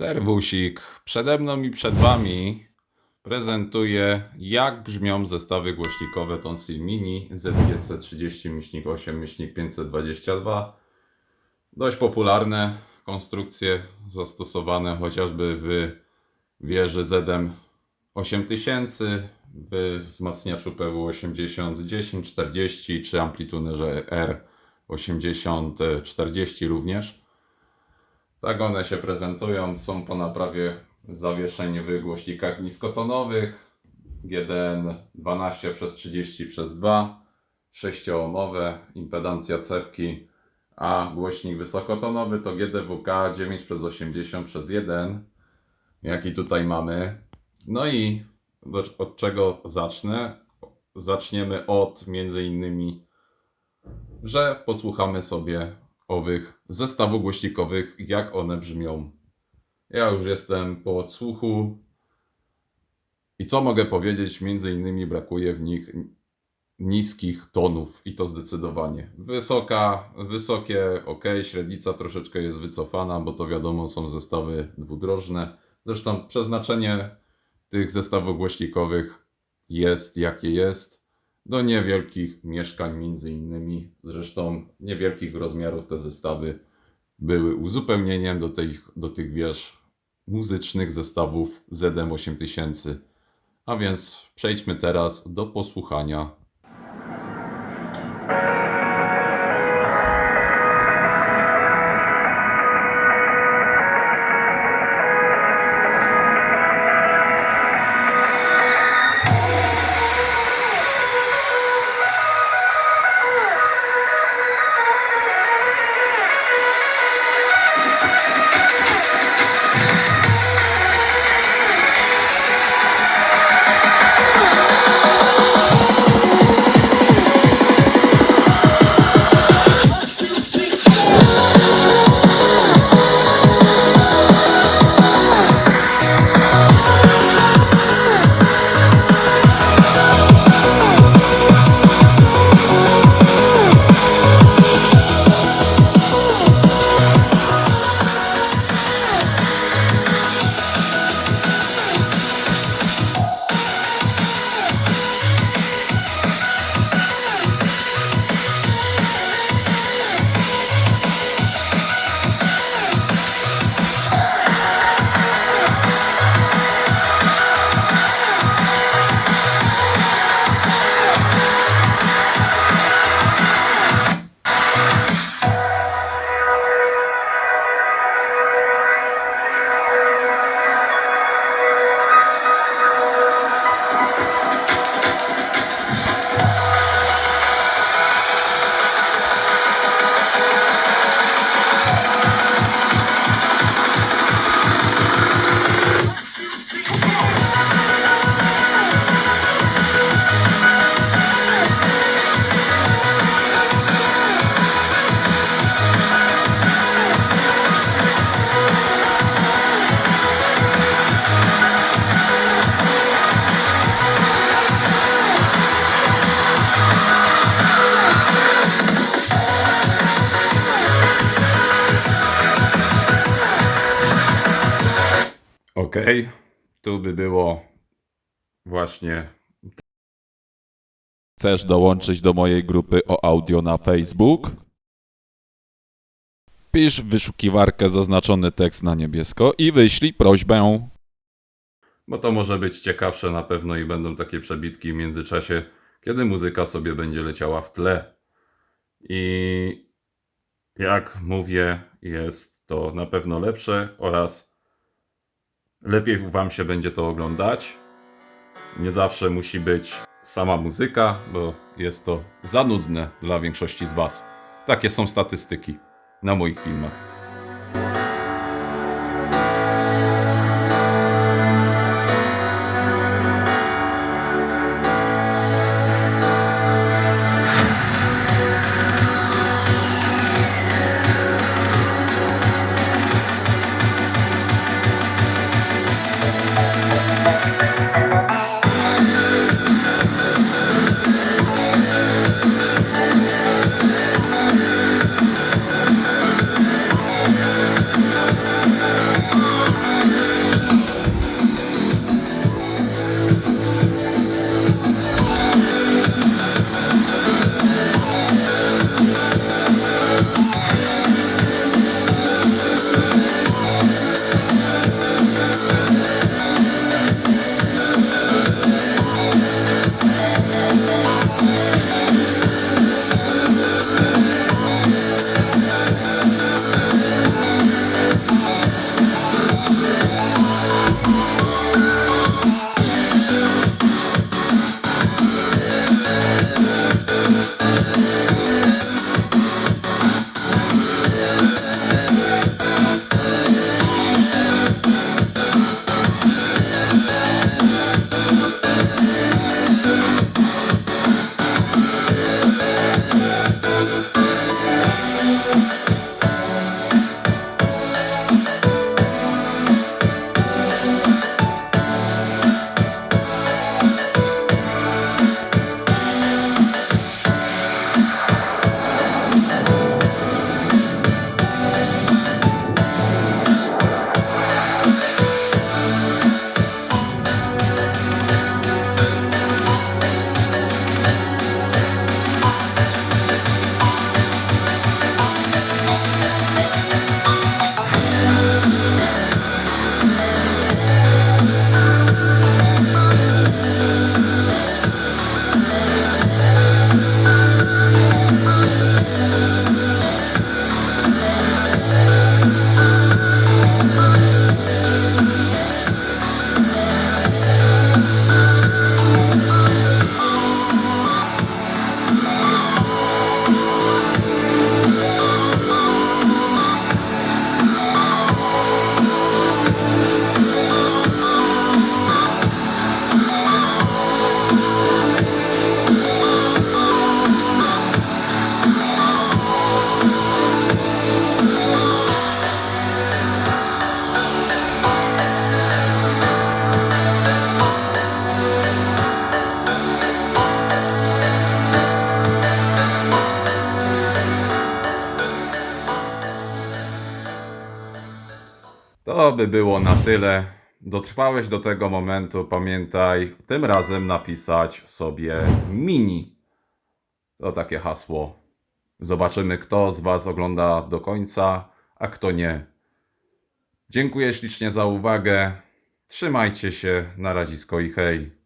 Serwusik. Przede mną i przed Wami prezentuję, jak brzmią zestawy głośnikowe Tonsil Mini ZGC 30-8-522. Dość popularne konstrukcje zastosowane chociażby w wieży ZM 8000, w wzmacniaczu PW80 1040 czy amplitunerze R8040 również. Tak one się prezentują. Są po naprawie zawieszeń w głośnikach niskotonowych. GDN 12 przez 30 przez 2, 6-ohmowe, impedancja cewki, a głośnik wysokotonowy to GDWK 9 przez 80 przez 1, jaki tutaj mamy. No i od czego zacznę? Zaczniemy od między innymi że posłuchamy sobie owych zestawów głośnikowych, jak one brzmią. Ja już jestem po odsłuchu i co mogę powiedzieć? Między innymi brakuje w nich niskich tonów i to zdecydowanie. Wysoka, wysokie, ok, średnica troszeczkę jest wycofana, bo to wiadomo są zestawy dwudrożne. Zresztą przeznaczenie tych zestawów głośnikowych jest jakie jest do niewielkich mieszkań między innymi. Zresztą niewielkich rozmiarów te zestawy były uzupełnieniem do tych, do tych wież muzycznych zestawów ZM8000. A więc przejdźmy teraz do posłuchania Ok, tu by było właśnie. Chcesz dołączyć do mojej grupy o audio na Facebook? Wpisz w wyszukiwarkę zaznaczony tekst na niebiesko i wyślij prośbę. Bo to może być ciekawsze na pewno i będą takie przebitki w międzyczasie, kiedy muzyka sobie będzie leciała w tle. I jak mówię, jest to na pewno lepsze oraz lepiej Wam się będzie to oglądać. Nie zawsze musi być sama muzyka, bo jest to za nudne dla większości z Was. Takie są statystyki na moich filmach. By było na tyle. Dotrwałeś do tego momentu, pamiętaj, tym razem napisać sobie mini. To takie hasło. Zobaczymy, kto z Was ogląda do końca, a kto nie. Dziękuję ślicznie za uwagę. Trzymajcie się, na razisko i hej.